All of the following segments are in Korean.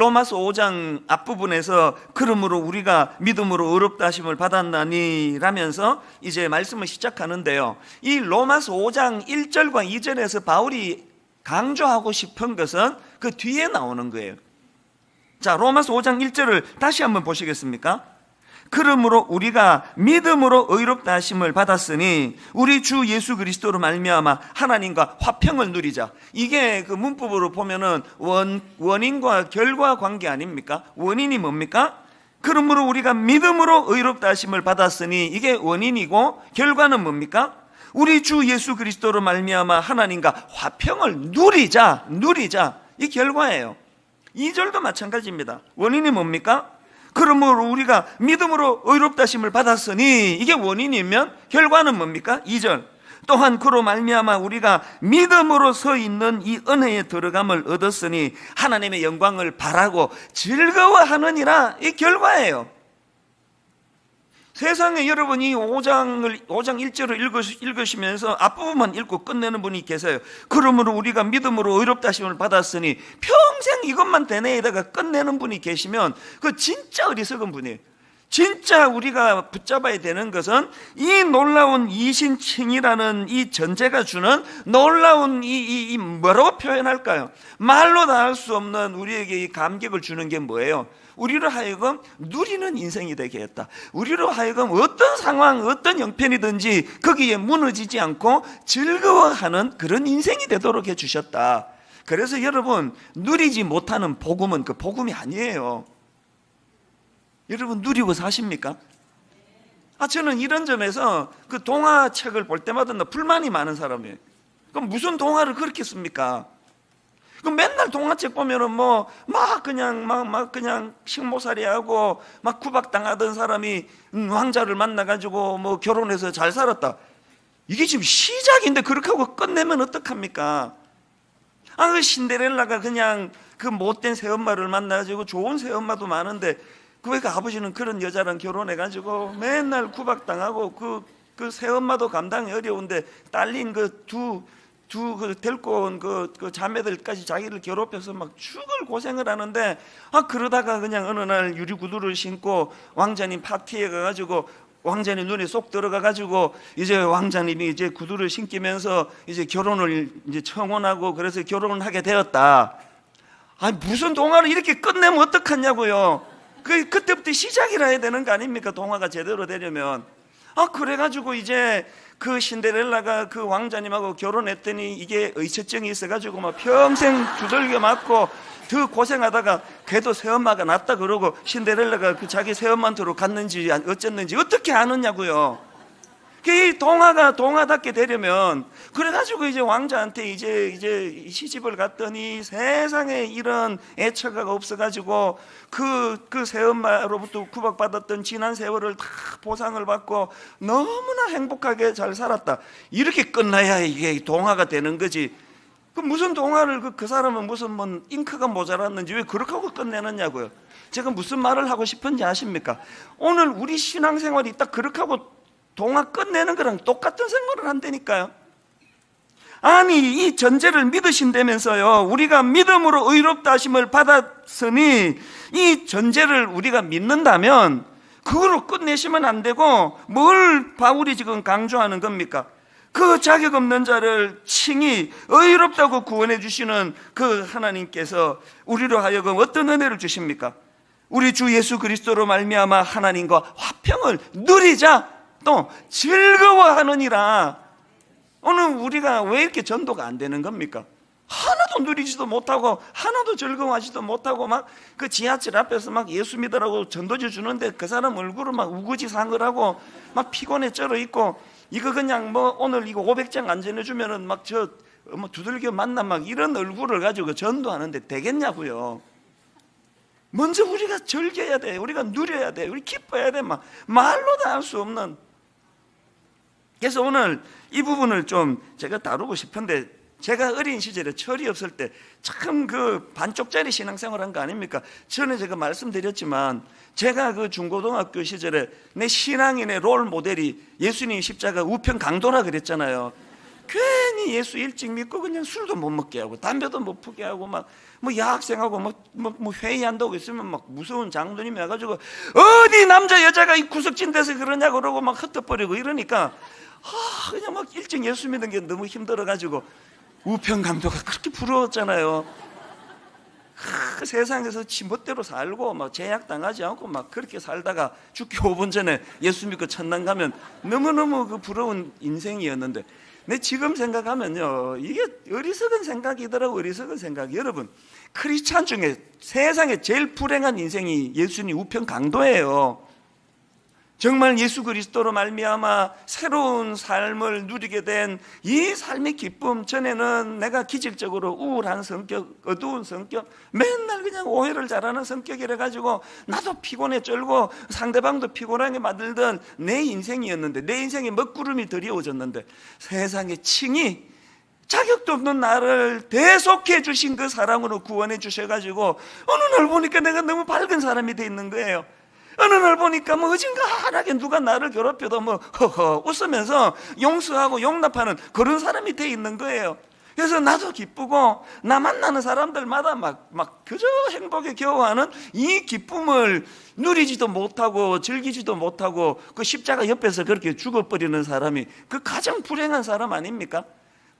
로마서 5장 앞부분에서 그러므로 우리가 믿음으로 의롭다 하심을 받았나니 라면서 이제 말씀을 시작하는데요. 이 로마서 5장 1절과 2절에서 바울이 강조하고 싶은 것은 그 뒤에 나오는 거예요. 자, 로마서 5장 1절을 다시 한번 보시겠습니까? 그러므로 우리가 믿음으로 의롭다 하심을 받았으니 우리 주 예수 그리스도로 말미암아 하나님과 화평을 누리자. 이게 그 문법으로 보면은 원 원인과 결과 관계 아닙니까? 원인이 뭡니까? 그러므로 우리가 믿음으로 의롭다 하심을 받았으니 이게 원인이고 결과는 뭡니까? 우리 주 예수 그리스도로 말미암아 하나님과 화평을 누리자. 누리자. 이 결과예요. 2절도 마찬가지입니다. 원인이 뭡니까? 그러므로 우리가 믿음으로 의롭다 심을 받았으니 이게 원인이면 결과는 뭡니까? 2절. 또한 그로 말미암아 우리가 믿음으로 서 있는 이 은혜에 들어감을 얻었으니 하나님의 영광을 바라고 즐거워하느니라 이 결과예요. 세상에 여러분이 5장을 5장 1절을 읽으시면서 앞부분만 읽고 끝내는 분이 계세요. 그러므로 우리가 믿음으로 의롭다 하심을 받았으니 평생 이것만 되뇌에다가 끝내는 분이 계시면 그 진짜 어리석은 분이에요. 진짜 우리가 붙잡아야 되는 것은 이 놀라운 이신칭이라는 이 전제가 주는 놀라운 이, 이, 이 뭐라고 표현할까요? 말로 다 할 수 없는 우리에게 이 감격을 주는 게 뭐예요? 우리로 하여금 누리는 인생이 되게 했다. 우리로 하여금 어떤 상황, 어떤 형편이든지 거기에 무너지지 않고 즐거워하는 그런 인생이 되도록 해 주셨다. 그래서 여러분, 누리지 못하는 복음은 그 복음이 아니에요. 여러분, 누리고 사십니까? 아, 저는 이런 점에서 그 동화 책을 볼 때마다 나 불만이 많은 사람이에요. 그럼 무슨 동화를 그렇게 씁니까? 그 맨날 동화책 보면은 뭐 막 그냥 막 막 그냥 식모살이하고 막 구박당하던 사람이 음, 왕자를 만나 가지고 뭐 결혼해서 잘 살았다. 이게 지금 시작인데 그렇게 하고 끝내면 어떡합니까? 아, 그 신데렐라가 그냥 그 못된 새엄마를 만나가지고 좋은 새엄마도 많은데 그왜 그 아버지는 그런 여자랑 결혼해가지고 맨날 구박당하고 그, 그 새엄마도 감당이 어려운데 딸린 그두 두그 데리고 온그 그 자매들까지 자기를 괴롭혀서 막 죽을 고생을 하는데 아 그러다가 그냥 어느 날 유리 구두를 신고 왕자님 파티에 가가지고 왕자님 눈에 쏙 들어가 가지고 이제 왕자님이 이제 구두를 신기면서 이제 결혼을 이제 청혼하고 그래서 결혼을 하게 되었다. 아 무슨 동화를 이렇게 끝내면 어떡하냐고요. 그 그때부터 시작이라 해야 되는 거 아닙니까? 동화가 제대로 되려면 아 그래가지고 이제 그 신데렐라가 그 왕자님하고 결혼했더니 이게 의처증이 있어가지고 막 평생 두들겨 맞고 더 고생하다가 걔도 새엄마가 낫다 그러고 신데렐라가 그 자기 새엄마한테로 갔는지 어쨌는지 어떻게 아느냐고요. 이 동화가 동화답게 되려면 그래가지고 이제 왕자한테 이제 이제 시집을 갔더니 세상에 이런 애처가 없어가지고 그 그 새엄마로부터 구박받았던 지난 세월을 다 보상을 받고 너무나 행복하게 잘 살았다. 이렇게 끝나야 이게 동화가 되는 거지. 그 무슨 동화를 그, 그 사람은 무슨 뭐 잉크가 모자랐는지 왜 그렇게 하고 끝내느냐고요. 제가 무슨 말을 하고 싶은지 아십니까? 오늘 우리 신앙생활이 딱 그렇게 하고 동화 끝내는 거랑 똑같은 생활을 한다니까요. 아니 이 전제를 믿으신다면서요. 우리가 믿음으로 의롭다 하심을 받았으니 이 전제를 우리가 믿는다면 그거로 끝내시면 안 되고 뭘 바울이 지금 강조하는 겁니까? 그 자격 없는 자를 칭히 의롭다고 구원해 주시는 그 하나님께서 우리로 하여금 어떤 은혜를 주십니까? 우리 주 예수 그리스도로 말미암아 하나님과 화평을 누리자 또 즐거워하느니라 오늘 우리가 왜 이렇게 전도가 안 되는 겁니까? 하나도 누리지도 못하고 하나도 즐거워하지도 못하고 막 그 지하철 앞에서 막 예수 믿으라고 전도지 주는데 그 사람 얼굴을 막 우거지상을 하고 막 피곤해 쩔어 있고 이거 그냥 뭐 오늘 이거 500장 안 전해주면은 막 저 뭐 두들겨 만나 막 이런 얼굴을 가지고 전도하는데 되겠냐고요. 먼저 우리가 즐겨야 돼. 우리가 누려야 돼. 우리 기뻐야 돼. 막 말로 다 할 수 없는. 그래서 오늘 이 부분을 좀 제가 다루고 싶은데 제가 어린 시절에 철이 없을 때 참 그 반쪽짜리 신앙생활 한 거 아닙니까? 전에 제가 말씀드렸지만 제가 그 중고등학교 시절에 내 신앙인의 롤 모델이 예수님 십자가 우편 강도라 그랬잖아요. 괜히 예수 일찍 믿고 그냥 술도 못 먹게 하고 담배도 못 피게 하고 막뭐 여학생하고 뭐, 뭐, 뭐 회의한다고 있으면 막 무서운 장로님이 와가지고 어디 남자 여자가 이 구석진 데서 그러냐고 그러고 막 흩어버리고 이러니까 아 그냥 막 일찍 예수 믿는 게 너무 힘들어가지고 우편 강도가 그렇게 부러웠잖아요. 그 세상에서 지멋대로 살고 막 제약 당하지 않고 막 그렇게 살다가 죽기 5분 전에 예수 믿고 천당 가면 너무너무 그 부러운 인생이었는데 내 지금 생각하면요 이게 어리석은 생각이더라고 어리석은 생각 여러분 크리스찬 중에 세상에 제일 불행한 인생이 예수님 우편 강도예요 정말 예수 그리스도로 말미암아 새로운 삶을 누리게 된 이 삶의 기쁨 전에는 내가 기질적으로 우울한 성격, 어두운 성격, 맨날 그냥 오해를 잘하는 성격이라 가지고 나도 피곤해 쩔고 상대방도 피곤하게 만들던 내 인생이었는데 내 인생에 먹구름이 드리워졌는데 세상의 칭이 자격도 없는 나를 대속해 주신 그 사랑으로 구원해 주셔가지고 어느 날 보니까 내가 너무 밝은 사람이 돼 있는 거예요. 어느 날 보니까 뭐 어진간하게 누가 나를 괴롭혀도 뭐 허허 웃으면서 용서하고 용납하는 그런 사람이 돼 있는 거예요. 그래서 나도 기쁘고 나 만나는 사람들마다 막, 막 그저 행복에 겨워하는 이 기쁨을 누리지도 못하고 즐기지도 못하고 그 십자가 옆에서 그렇게 죽어버리는 사람이 그 가장 불행한 사람 아닙니까?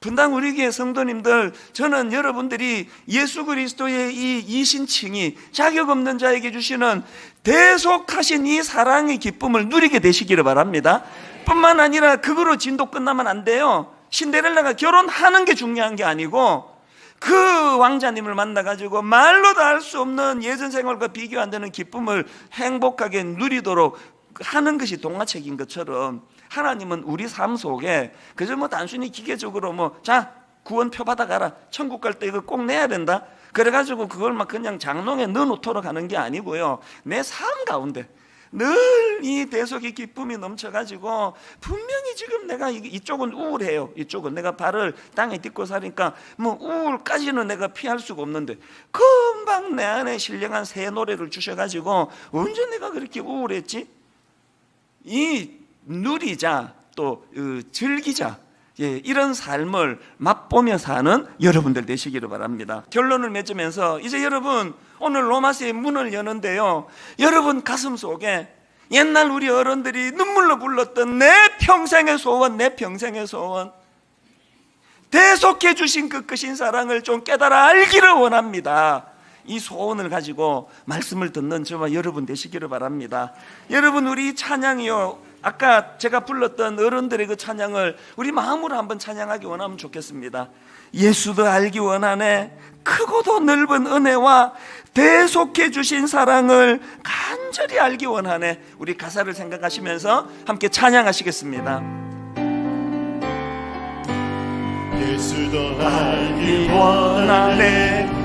분당 우리 교회 성도님들 저는 여러분들이 예수 그리스도의 이 이신칭이 자격 없는 자에게 주시는 대속하신 이 사랑의 기쁨을 누리게 되시기를 바랍니다. 뿐만 아니라 그거로 진도 끝나면 안 돼요. 신데렐라가 결혼하는 게 중요한 게 아니고 그 왕자님을 만나가지고 말로도 할수 없는 예전 생활과 비교 안 되는 기쁨을 행복하게 누리도록 하는 것이 동화책인 것처럼 하나님은 우리 삶 속에 그저 뭐 단순히 기계적으로 뭐 자 구원표 받아가라. 천국 갈 때 이거 꼭 내야 된다. 그래가지고 그걸 막 그냥 장롱에 넣어놓도록 하는 게 아니고요. 내 삶 가운데 늘 이 대속의 기쁨이 넘쳐가지고 분명히 지금 내가 이- 이쪽은 우울해요. 이쪽은 내가 발을 땅에 딛고 사니까 뭐 우울까지는 내가 피할 수가 없는데 금방 내 안에 신령한 새 노래를 주셔가지고 언제 내가 그렇게 우울했지? 이 누리자 또 어, 즐기자 예, 이런 삶을 맛보며 사는 여러분들 되시기를 바랍니다. 결론을 맺으면서 이제 여러분 오늘 로마서의 문을 여는데요. 여러분 가슴 속에 옛날 우리 어른들이 눈물로 불렀던 내 평생의 소원, 내 평생의 소원 대속해 주신 그 크신 사랑을 좀 깨달아 알기를 원합니다. 이 소원을 가지고 말씀을 듣는 저와 여러분 되시기를 바랍니다. 여러분 우리 찬양이요. 아까 제가 불렀던 어른들의 그 찬양을 우리 마음으로 한번 찬양하기 원하면 좋겠습니다. 예수도 알기 원하네. 크고도 넓은 은혜와 대속해 주신 사랑을 간절히 알기 원하네. 우리 가사를 생각하시면서 함께 찬양하시겠습니다. 예수도 알기 원하네